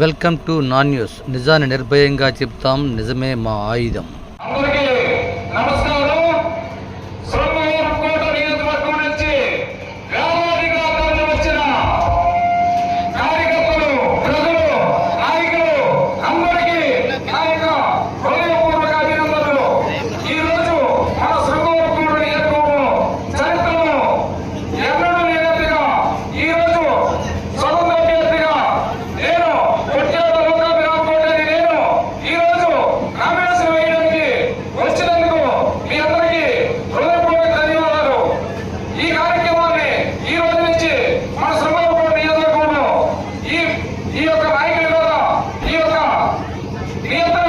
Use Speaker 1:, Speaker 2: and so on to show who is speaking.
Speaker 1: Welcome to non news. నిజాన్ని నిర్భయంగా చెప్తాం. నిజమే మా ఆయుధం.
Speaker 2: నమస్కారం. ఈ రోజు నుంచి మన శృంగవరకోట నియోజకవర్గంలో ఈ ఈ యొక్క నాయకుల ద్వారా ఈ యొక్క నియంత్రణ